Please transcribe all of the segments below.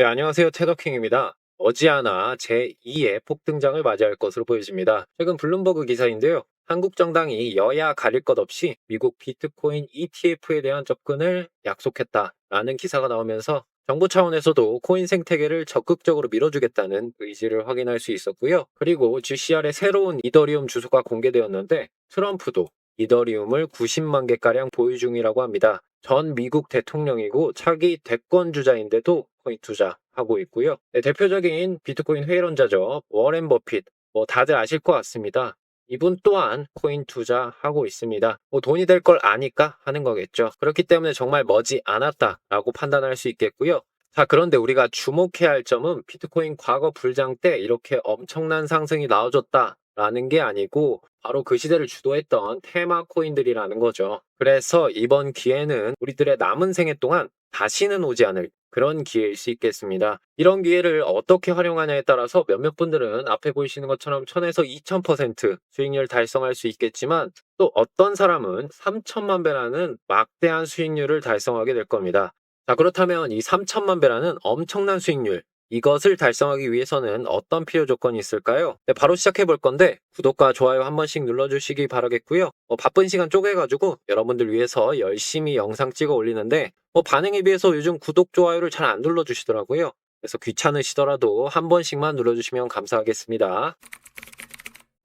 네, 안녕하세요. 테더킹입니다. 머지않아 제2의 폭등장을 맞이할 것으로 보여집니다. 최근 블룸버그 기사인데요. 한국 정당이 여야 가릴 것 없이 미국 비트코인 ETF에 대한 접근을 약속했다라는 기사가 나오면서 정부 차원에서도 코인 생태계를 적극적으로 밀어주겠다는 의지를 확인할 수 있었고요. 그리고 GCR의 새로운 이더리움 주소가 공개되었는데 트럼프도 이더리움을 90만 개가량 보유 중이라고 합니다. 전 미국 대통령이고 차기 대권 주자인데도 코인 투자하고 있고요. 네, 대표적인 비트코인 회의론자죠. 워렌 버핏. 뭐 다들 아실 것 같습니다. 이분 또한 코인 투자하고 있습니다. 뭐 돈이 될 걸 아니까 하는 거겠죠. 그렇기 때문에 정말 머지 않았다라고 판단할 수 있겠고요. 자, 그런데 우리가 주목해야 할 점은 비트코인 과거 불장 때 이렇게 엄청난 상승이 나와줬다라는 게 아니고 바로 그 시대를 주도했던 테마 코인들이라는 거죠. 그래서 이번 기회는 우리들의 남은 생애 동안 다시는 오지 않을 그런 기회일 수 있겠습니다. 이런 기회를 어떻게 활용하냐에 따라서 몇몇 분들은 앞에 보이시는 것처럼 1000에서 2000% 수익률 달성할 수 있겠지만 또 어떤 사람은 3000만 배라는 막대한 수익률을 달성하게 될 겁니다. 자, 그렇다면 이 3천만 배라는 엄청난 수익률, 이것을 달성하기 위해서는 어떤 필요 조건이 있을까요? 네, 바로 시작해 볼 건데 구독과 좋아요 한 번씩 눌러주시기 바라겠고요. 뭐 바쁜 시간 쪼개가지고 여러분들 위해서 열심히 영상 찍어 올리는데 뭐 반응에 비해서 요즘 구독, 좋아요를 잘 안 눌러주시더라고요. 그래서 귀찮으시더라도 한 번씩만 눌러주시면 감사하겠습니다.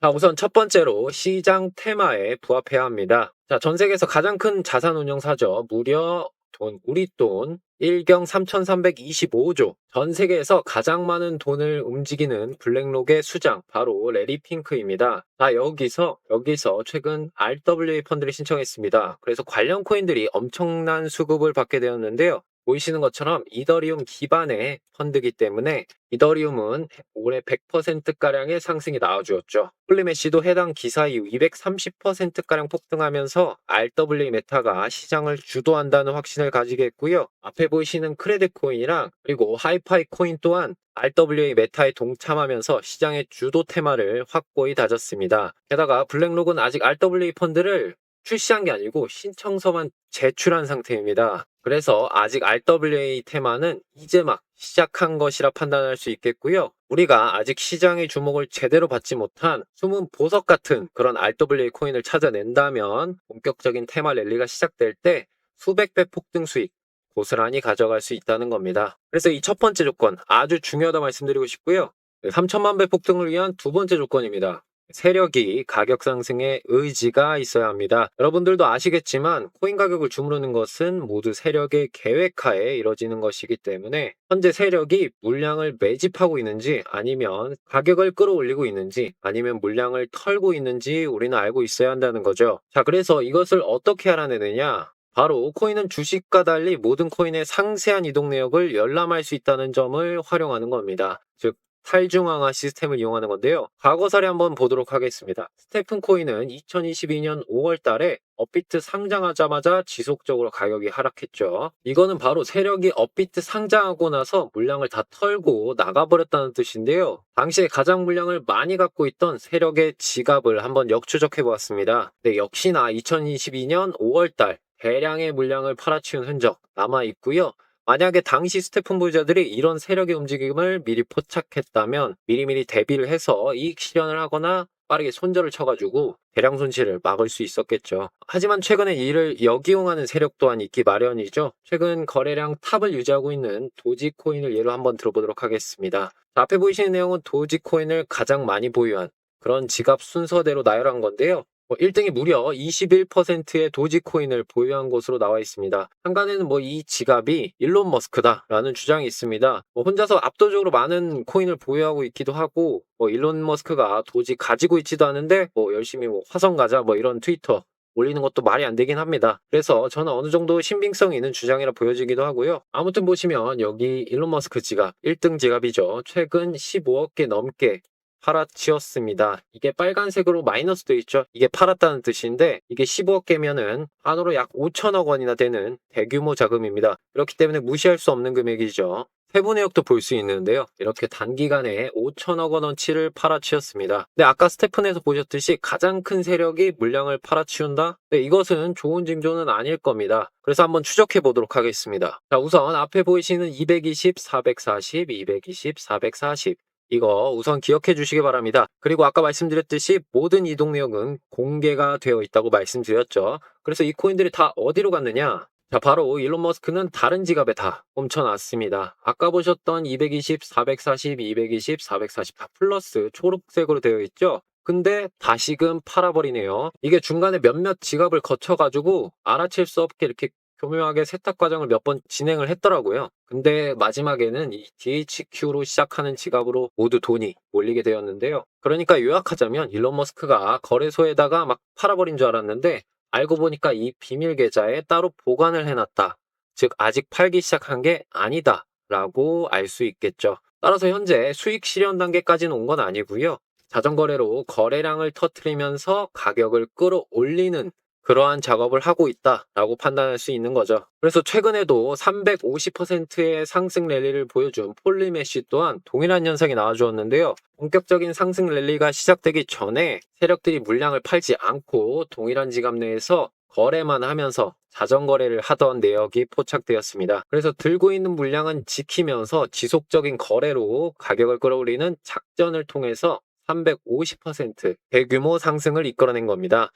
자, 우선 첫 번째로 시장 테마에 부합해야 합니다. 자, 전 세계에서 가장 큰 자산 운용사죠. 무려 돈, 우리 돈 1경 3,325조. 전 세계에서 가장 많은 돈을 움직이는 블랙록의 수장, 바로 레리 핑크입니다. 자, 여기서, 여기서 최근 RWA 펀드를 신청했습니다. 그래서 관련 코인들이 엄청난 수급을 받게 되었는데요. 보이시는 것처럼 이더리움 기반의 펀드이기 때문에 이더리움은 올해 100%가량의 상승이 나와주었죠. 폴리메시도 해당 기사 이후 230%가량 폭등하면서 RWA 메타가 시장을 주도한다는 확신을 가지게 했고요. 앞에 보이시는 크레딧 코인이랑 그리고 하이파이 코인 또한 RWA 메타에 동참하면서 시장의 주도 테마를 확고히 다졌습니다. 게다가 블랙록은 아직 RWA 펀드를 출시한 게 아니고 신청서만 제출한 상태입니다. 그래서 아직 RWA 테마는 이제 막 시작한 것이라 판단할 수 있겠고요. 우리가 아직 시장의 주목을 제대로 받지 못한 숨은 보석 같은 그런 RWA 코인을 찾아낸다면 본격적인 테마 랠리가 시작될 때 수백 배 폭등 수익 고스란히 가져갈 수 있다는 겁니다. 그래서 이 첫 번째 조건 아주 중요하다 말씀드리고 싶고요. 3천만 배 폭등을 위한 두 번째 조건입니다. 세력이 가격 상승에 의지가 있어야 합니다. 여러분들도 아시겠지만 코인 가격을 주무르는 것은 모두 세력의 계획하에 이뤄지는 것이기 때문에 현재 세력이 물량을 매집하고 있는지 아니면 가격을 끌어올리고 있는지 아니면 물량을 털고 있는지 우리는 알고 있어야 한다는 거죠. 자, 그래서 이것을 어떻게 알아내느냐? 바로 코인은 주식과 달리 모든 코인의 상세한 이동 내역을 열람할 수 있다는 점을 활용하는 겁니다. 즉 탈중앙화 시스템을 이용하는 건데요. 과거 사례 한번 보도록 하겠습니다. 스테픈 코인은 2022년 5월 달에 업비트 상장하자마자 지속적으로 가격이 하락했죠. 이거는 바로 세력이 업비트 상장하고 나서 물량을 다 털고 나가버렸다는 뜻인데요. 당시에 가장 물량을 많이 갖고 있던 세력의 지갑을 한번 역추적해 보았습니다. 네, 역시나 2022년 5월 달 대량의 물량을 팔아치운 흔적 남아 있고요. 만약에 당시 스테픈 보유자들이 이런 세력의 움직임을 미리 포착했다면 미리미리 대비를 해서 이익 실현을 하거나 빠르게 손절을 쳐가지고 대량 손실을 막을 수 있었겠죠. 하지만 최근에 이를 역이용하는 세력 또한 있기 마련이죠. 최근 거래량 탑을 유지하고 있는 도지코인을 예로 한번 들어보도록 하겠습니다. 앞에 보이시는 내용은 도지코인을 가장 많이 보유한 그런 지갑 순서대로 나열한 건데요. 1등이 뭐 무려 21%의 도지코인을 보유한 것으로 나와 있습니다. 한간에는 뭐 이 지갑이 일론 머스크다라는 주장이 있습니다. 뭐 혼자서 압도적으로 많은 코인을 보유하고 있기도 하고 뭐 일론 머스크가 도지 가지고 있지도 않은데 뭐 열심히 뭐 화성 가자 뭐 이런 트위터 올리는 것도 말이 안 되긴 합니다. 그래서 저는 어느 정도 신빙성이 있는 주장이라 보여지기도 하고요. 아무튼 보시면 여기 일론 머스크 지갑 1등 지갑이죠. 최근 15억 개 넘게 팔아치웠습니다. 이게 빨간색으로 마이너스 되어 있죠. 이게 팔았다는 뜻인데 이게 15억 개면은 한으로 약 5천억 원이나 되는 대규모 자금입니다. 그렇기 때문에 무시할 수 없는 금액이죠. 세부 내역도 볼 수 있는데요. 이렇게 단기간에 5천억 원어치를 팔아치웠습니다. 네, 아까 스테픈에서 보셨듯이 가장 큰 세력이 물량을 팔아치운다? 네, 이것은 좋은 징조는 아닐 겁니다. 그래서 한번 추적해 보도록 하겠습니다. 자, 우선 앞에 보이시는 220, 440, 220, 440. 이거 우선 기억해 주시기 바랍니다. 그리고 아까 말씀드렸듯이 모든 이동 내역은 공개가 되어 있다고 말씀드렸죠. 그래서 이 코인들이 다 어디로 갔느냐? 자, 바로 일론 머스크는 다른 지갑에 다 훔쳐놨습니다. 아까 보셨던 220, 440, 220, 440 다 플러스 초록색으로 되어 있죠? 근데 다시금 팔아버리네요. 이게 중간에 몇몇 지갑을 거쳐가지고 알아챌 수 없게 이렇게 교묘하게 세탁 과정을 몇 번 진행을 했더라고요. 근데 마지막에는 이 DHQ로 시작하는 지갑으로 모두 돈이 몰리게 되었는데요. 그러니까 요약하자면 일론 머스크가 거래소에다가 막 팔아버린 줄 알았는데 알고 보니까 이 비밀 계좌에 따로 보관을 해놨다. 즉 아직 팔기 시작한 게 아니다. 라고 알 수 있겠죠. 따라서 현재 수익 실현 단계까지는 온 건 아니고요. 자전거래로 거래량을 터트리면서 가격을 끌어올리는 그러한 작업을 하고 있다라고 판단할 수 있는 거죠. 그래서 최근에도 350%의 상승 랠리를 보여준 폴리메시 또한 동일한 현상이 나와주었는데요. 본격적인 상승 랠리가 시작되기 전에 세력들이 물량을 팔지 않고 동일한 지갑 내에서 거래만 하면서 자전거래를 하던 내역이 포착되었습니다. 그래서 들고 있는 물량은 지키면서 지속적인 거래로 가격을 끌어올리는 작전을 통해서 350% 대규모 상승을 이끌어낸 겁니다.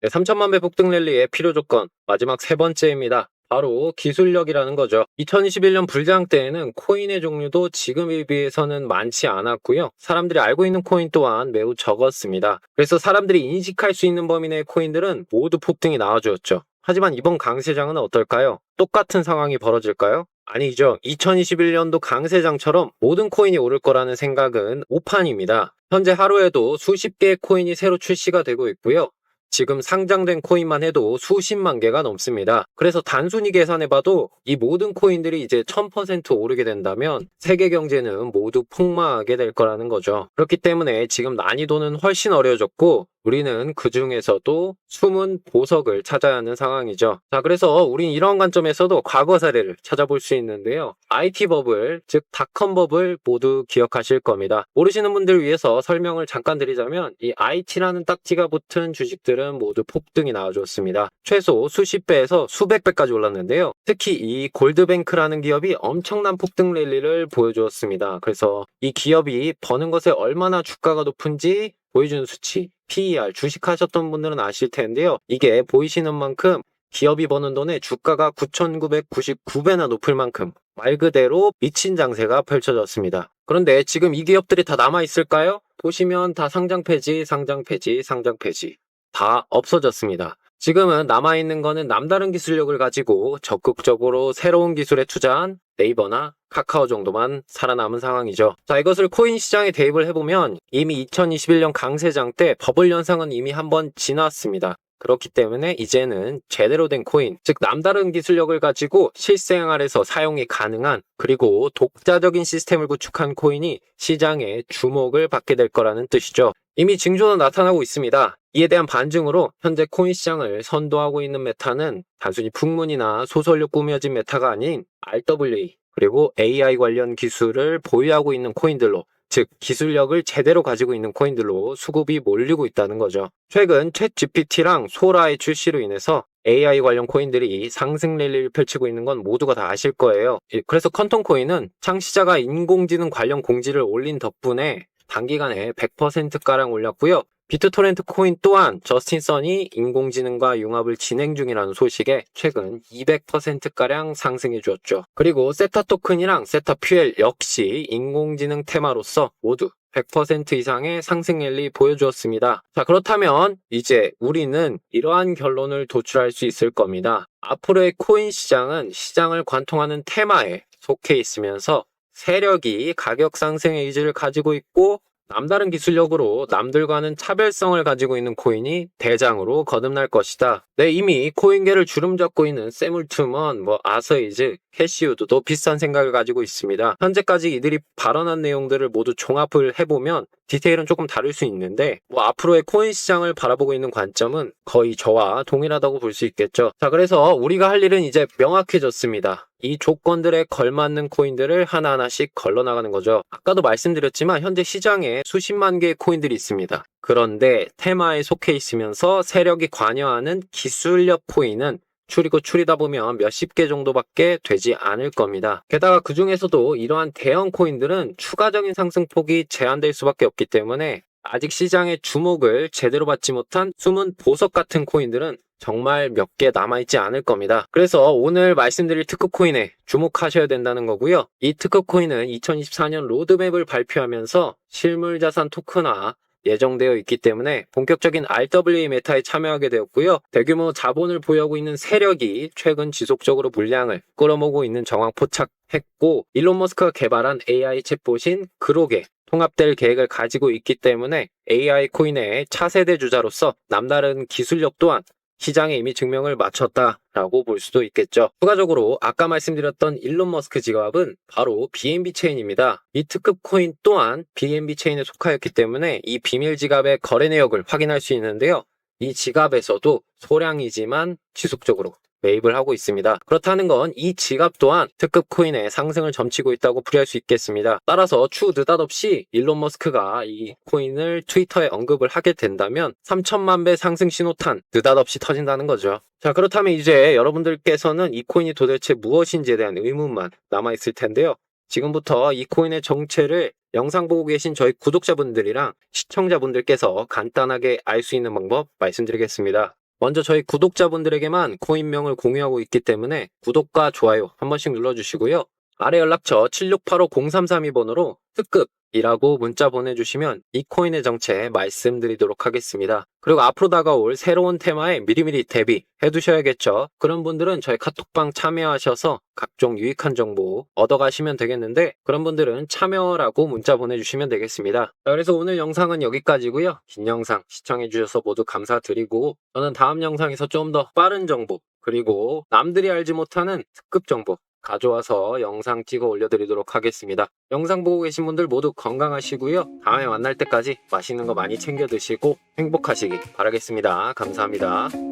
네, 3천만 배 폭등 랠리의 필요 조건 마지막 세 번째입니다. 바로 기술력이라는 거죠. 2021년 불장 때에는 코인의 종류도 지금에 비해서는 많지 않았고요. 사람들이 알고 있는 코인 또한 매우 적었습니다. 그래서 사람들이 인식할 수 있는 범위 내의 코인들은 모두 폭등이 나와주었죠. 하지만 이번 강세장은 어떨까요? 똑같은 상황이 벌어질까요? 아니죠. 2021년도 강세장처럼 모든 코인이 오를 거라는 생각은 오판입니다. 현재 하루에도 수십 개의 코인이 새로 출시가 되고 있고요. 지금 상장된 코인만 해도 수십만 개가 넘습니다. 그래서 단순히 계산해봐도 이 모든 코인들이 이제 1000% 오르게 된다면 세계 경제는 모두 폭망하게 될 거라는 거죠. 그렇기 때문에 지금 난이도는 훨씬 어려워졌고 우리는 그 중에서도 숨은 보석을 찾아야 하는 상황이죠. 자, 그래서 우린 이런 관점에서도 과거 사례를 찾아볼 수 있는데요. IT 버블, 즉 닷컴 버블 모두 기억하실 겁니다. 모르시는 분들 위해서 설명을 잠깐 드리자면 이 IT라는 딱지가 붙은 주식들은 모두 폭등이 나와줬습니다. 최소 수십 배에서 수백 배까지 올랐는데요. 특히 이 골드뱅크라는 기업이 엄청난 폭등 랠리를 보여주었습니다. 그래서 이 기업이 버는 것에 얼마나 주가가 높은지 보여주는 수치 PER 주식하셨던 분들은 아실 텐데요. 이게 보이시는 만큼 기업이 버는 돈에 주가가 9,999배나 높을 만큼 말 그대로 미친 장세가 펼쳐졌습니다. 그런데 지금 이 기업들이 다 남아 있을까요? 보시면 다 상장 폐지, 상장 폐지, 상장 폐지 다 없어졌습니다. 지금은 남아있는 거는 남다른 기술력을 가지고 적극적으로 새로운 기술에 투자한 네이버나 카카오 정도만 살아남은 상황이죠. 자, 이것을 코인 시장에 대입을 해보면 이미 2021년 강세장 때 버블 현상은 이미 한번 지났습니다. 그렇기 때문에 이제는 제대로 된 코인, 즉 남다른 기술력을 가지고 실생활에서 사용이 가능한 그리고 독자적인 시스템을 구축한 코인이 시장에 주목을 받게 될 거라는 뜻이죠. 이미 징조는 나타나고 있습니다. 이에 대한 반증으로 현재 코인 시장을 선도하고 있는 메타는 단순히 풍문이나 소설로 꾸며진 메타가 아닌 RWA 그리고 AI 관련 기술을 보유하고 있는 코인들로 즉 기술력을 제대로 가지고 있는 코인들로 수급이 몰리고 있다는 거죠. 최근 챗 GPT랑 소라의 출시로 인해서 AI 관련 코인들이 상승 랠리를 펼치고 있는 건 모두가 다 아실 거예요. 그래서 컨텀 코인은 창시자가 인공지능 관련 공지를 올린 덕분에 단기간에 100%가량 올랐고요. 비트토렌트 코인 또한 저스틴 선이 인공지능과 융합을 진행 중이라는 소식에 최근 200%가량 상승해 주었죠. 그리고 세타 토큰이랑 세타 퓨엘 역시 인공지능 테마로서 모두 100% 이상의 상승 랠리 보여주었습니다. 자, 그렇다면 이제 우리는 이러한 결론을 도출할 수 있을 겁니다. 앞으로의 코인 시장은 시장을 관통하는 테마에 속해 있으면서 세력이 가격 상승의 의지를 가지고 있고 남다른 기술력으로 남들과는 차별성을 가지고 있는 코인이 대장으로 거듭날 것이다. 네, 이미 코인계를 주름잡고 있는 세물투먼, 뭐 아서이즈, 캐시우드도 비슷한 생각을 가지고 있습니다. 현재까지 이들이 발언한 내용들을 모두 종합을 해보면 디테일은 조금 다를 수 있는데 뭐 앞으로의 코인 시장을 바라보고 있는 관점은 거의 저와 동일하다고 볼 수 있겠죠. 자, 그래서 우리가 할 일은 이제 명확해졌습니다. 이 조건들에 걸맞는 코인들을 하나하나씩 걸러나가는 거죠. 아까도 말씀드렸지만 현재 시장에 수십만 개의 코인들이 있습니다. 그런데 테마에 속해 있으면서 세력이 관여하는 기술력 코인은 추리고 추리다 보면 몇십 개 정도밖에 되지 않을 겁니다. 게다가 그 중에서도 이러한 대형 코인들은 추가적인 상승폭이 제한될 수밖에 없기 때문에 아직 시장의 주목을 제대로 받지 못한 숨은 보석 같은 코인들은 정말 몇 개 남아있지 않을 겁니다. 그래서 오늘 말씀드릴 특급 코인에 주목하셔야 된다는 거고요. 이 특급 코인은 2024년 로드맵을 발표하면서 실물 자산 토큰화 예정되어 있기 때문에 본격적인 RWA 메타에 참여하게 되었고요. 대규모 자본을 보유하고 있는 세력이 최근 지속적으로 물량을 끌어모으고 있는 정황 포착했고 일론 머스크가 개발한 AI 챗봇인 그로게 통합될 계획을 가지고 있기 때문에 AI 코인의 차세대 주자로서 남다른 기술력 또한 시장에 이미 증명을 마쳤다라고 볼 수도 있겠죠. 추가적으로 아까 말씀드렸던 일론 머스크 지갑은 바로 BNB 체인입니다. 이 특급 코인 또한 BNB 체인에 속하였기 때문에 이 비밀 지갑의 거래 내역을 확인할 수 있는데요. 이 지갑에서도 소량이지만 지속적으로 매입을 하고 있습니다. 그렇다는 건 이 지갑 또한 특급 코인의 상승을 점치고 있다고 풀이할 수 있겠습니다. 따라서 추후 느닷없이 일론 머스크가 이 코인을 트위터에 언급을 하게 된다면 3천만 배 상승 신호탄 느닷없이 터진다는 거죠. 자, 그렇다면 이제 여러분들께서는 이 코인이 도대체 무엇인지에 대한 의문만 남아있을 텐데요. 지금부터 이 코인의 정체를 영상 보고 계신 저희 구독자분들이랑 시청자분들께서 간단하게 알 수 있는 방법 말씀드리겠습니다. 먼저 저희 구독자분들에게만 코인명을 공유하고 있기 때문에 구독과 좋아요 한 번씩 눌러주시고요. 아래 연락처 7685-0332번으로 특급이라고 문자 보내주시면 이 코인의 정체 말씀드리도록 하겠습니다. 그리고 앞으로 다가올 새로운 테마에 미리미리 대비해 두셔야겠죠. 그런 분들은 저희 카톡방 참여하셔서 각종 유익한 정보 얻어가시면 되겠는데 그런 분들은 참여라고 문자 보내주시면 되겠습니다. 자, 그래서 오늘 영상은 여기까지고요. 긴 영상 시청해주셔서 모두 감사드리고 저는 다음 영상에서 좀 더 빠른 정보 그리고 남들이 알지 못하는 특급 정보 가져와서 영상 찍어 올려드리도록 하겠습니다. 영상 보고 계신 분들 모두 건강하시고요. 다음에 만날 때까지 맛있는 거 많이 챙겨 드시고 행복하시기 바라겠습니다. 감사합니다.